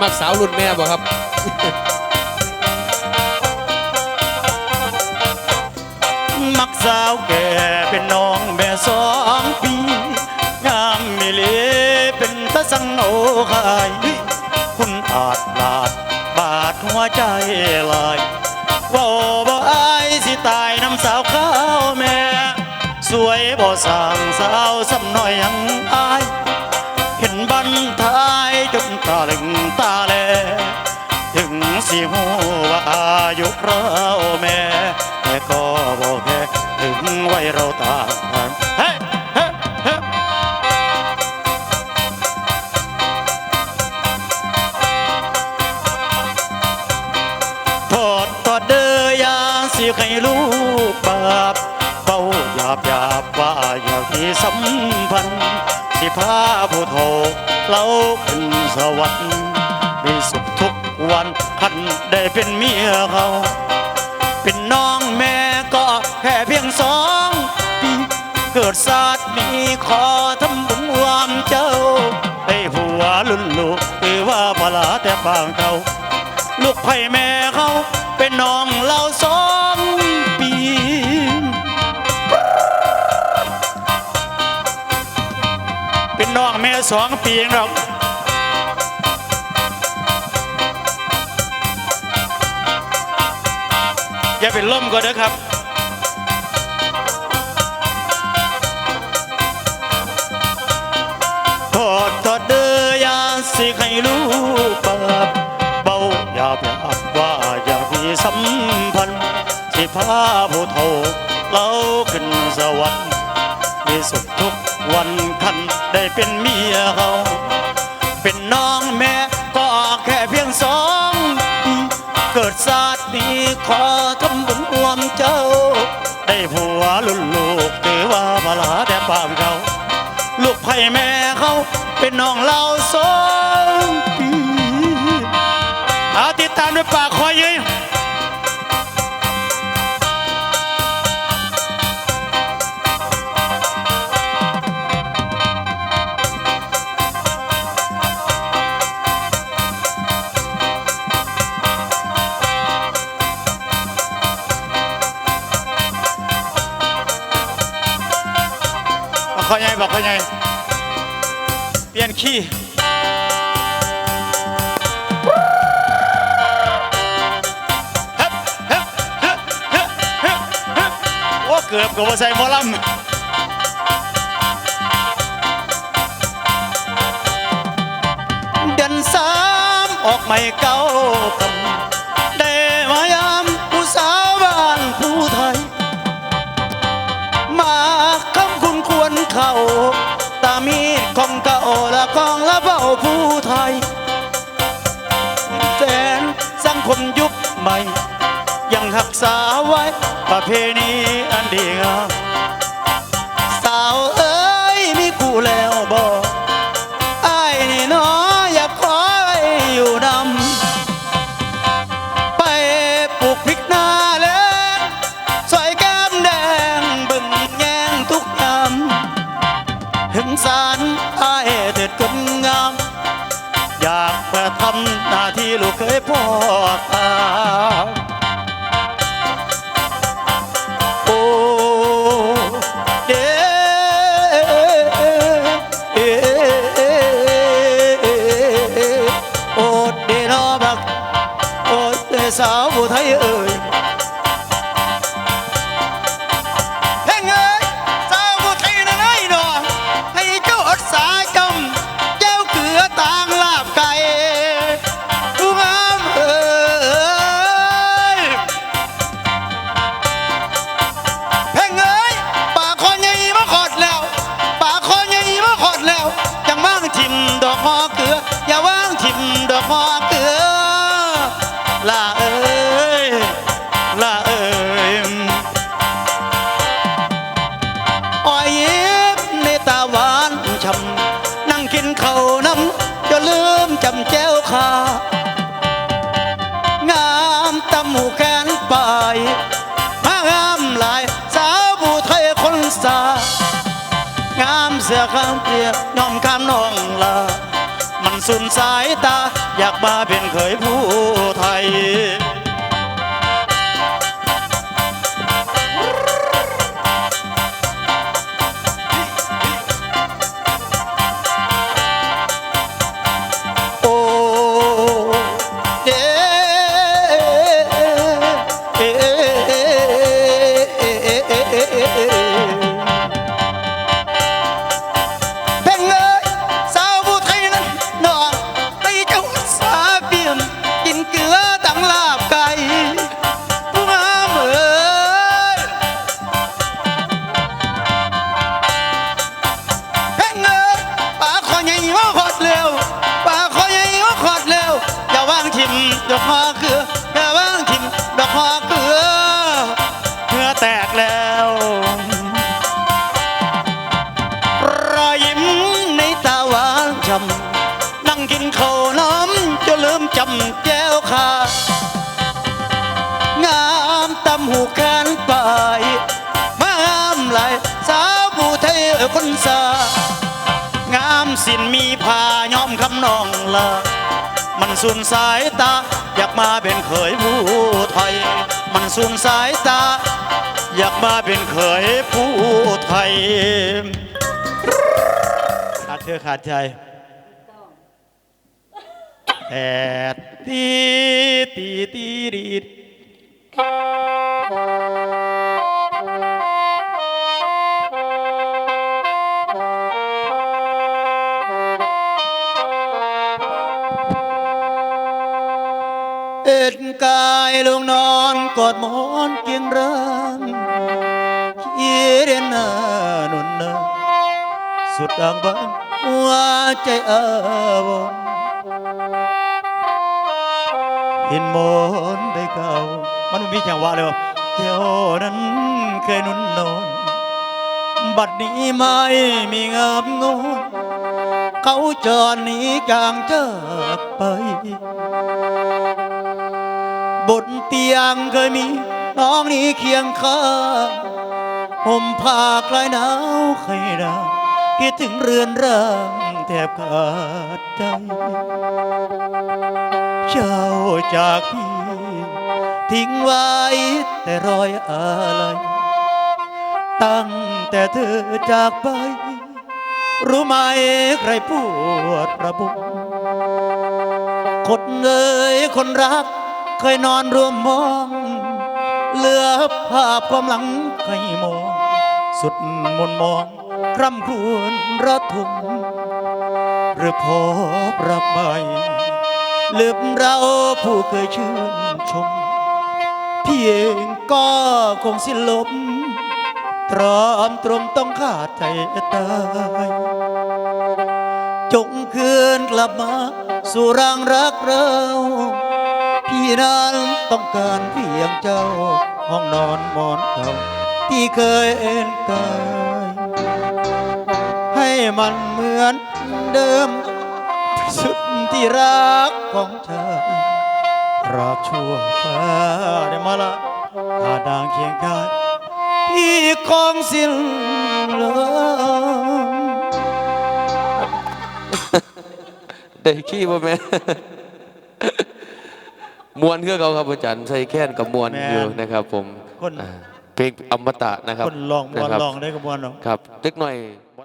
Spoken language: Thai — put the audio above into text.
มักสาวรุ่นแม่บ่ครับมักสาวแก่เป็นน้องแม่สองปีงามมิเลเป็นตะสังโอคายคุณอาจลาดบาดหัวใจลายว่าบ่อายสิตายน้ำสาวข้าวแม่ สวยบ่สางสาวสำน้อยยัง ยุเราแม่แต่ก็บอกแค่ถึงไว้เราต่างกันเฮ้เฮ้เฮ้โทษต่อเด้อยาสิให้ลูกบาปเฝ้าหยาบหยาบว่าอยากมีสัมพันธ์สิพาผู้โทเล่าขึ้นสวรรค์มีสุขทุก วันท่านได้เป็นเมียเขา เป็นน้องแม่ก็แค่เพียงสองปีเกิดศาสตร์นี้ขอทำบุญรวมเจ้าให้ผัวลุ่นลูกคือว่าบลาแต่บางเขาลูกไผ่แม่เขาเป็นน้องเราสองปีเป็นน้องแม่สองปีเองหรอก อย่าเป็นล่มก็เด้อครับโทษโทษเด้อยาสิให้ลูกบาเบาอย่าแบบว่าอย่ามีสัมพันธ์สิพาผู้โทเราขึ้นสวรรค์มีสุขทุกวันคันได้เป็นเมียเขา เป็นน้องแม่ ศาสตร์ดีขอทำบุญรวมเจ้า ได้ผัวลุ่นลูกถือว่าบลาแต่ปากเขา ลูกไผ่แม่เขาเป็นน้องเราสองปีอาติดตามด้วยปากคอยยืน บอกเขาไงบอกเขาไงเปลี่ยนขี้เฮ้เฮ้เฮ้เฮ้เฮ้เฮ้โอ้เกือบกับว่าใส่หมอลำเดือนสามออกไม่เก้าคำ ผู้ไทยแฟนสังคมยุคใหม่ ยังหักษาไว้ประเพณีอันดีงามสาว อกหอเกลือ อย่าว่างทิมดอกหอเกลือลาเอ้ยลาเอ้ยอ้อยยิ้มในตาหวานช่ำนั่งกินข้าวน้ำจะลืมจำแจ้วขางามตำหูแขนปลายมางามหลายสาวผู้ไทยคนสางามเสือข้ามเปียกน้อมข้ามน้องลา มันสุนสายตา อยากมาเป็นเคยผู้ไทย ดอกฮอเกลืออย่าวางทิมดอกฮอเกลือเพื่อแตกแล้วรอยยิ้มในตาหวานช่ำนั่งกินข้าวน้ำจะลืมจำแก้วขางามตำหูแขนไปมางามไหลสาวผู้ไทยคนสางามสินมีผ้าย้อมคำนองลา มันสูนสายตา อยากมาเป็นเคยผู้ไทย มันสูนสายตา อยากมาเป็นเคยผู้ไทยขาดเธอขาดใจแต่ตีตีตีดี เอ็ดกายลงนอนกอดหมอนเกียงรังเขียนนานุนนาสุดดังบ้านหัวใจอาวรเห็นหมอนใบเก่า มันมีจังหวะเลยวะเจ้านั้นเคยนุ่นนอนบัดนี้ไม่มีงามงอนเขาจอดหนีจางจากไป บนเตียงเคยมีน้องนี้เคียงข้างห่มผ้าคลายหนาวใครดาคิดถึงเรือนร่างแทบขาดใจ เจ้าจากพี่ทิ้งไว้แต่รอยอะไร ตั้งแต่เธอจากไป รู้ไหมใครปวดระบมคนเอ่ยคนรัก เคยนอนรวมมอง เหลือภาพความหลังให้มอง สุดมนมองคร่ำครวญระทมหรือพบรักใหม่ลืมเราผู้เคยชื่นชม เพียงก็คงสิ้นลมตรอมตรมต้องขาดใจตายจงคืนกลับมา สู่รังรักเรา นั้นต้องการเพียงเจ้า ห้องนอนหมอนเก่าที่เคยเอ็นกายให้มันเหมือนเดิม สุดที่รักของชายราบชั่วฟ้าได้มาละอาดางเคียงกายพี่คงสิ้นลม ได้ขี้บ่แม่ มวนคือเขาครับอาจารย์ใส่แค้นกับมวนแม่นอยู่นะครับ ผมคน อ่าเพลงอมตะนะครับคนลองมวนะครับลองได้กับมวนเนาะครับเล็กหน่อย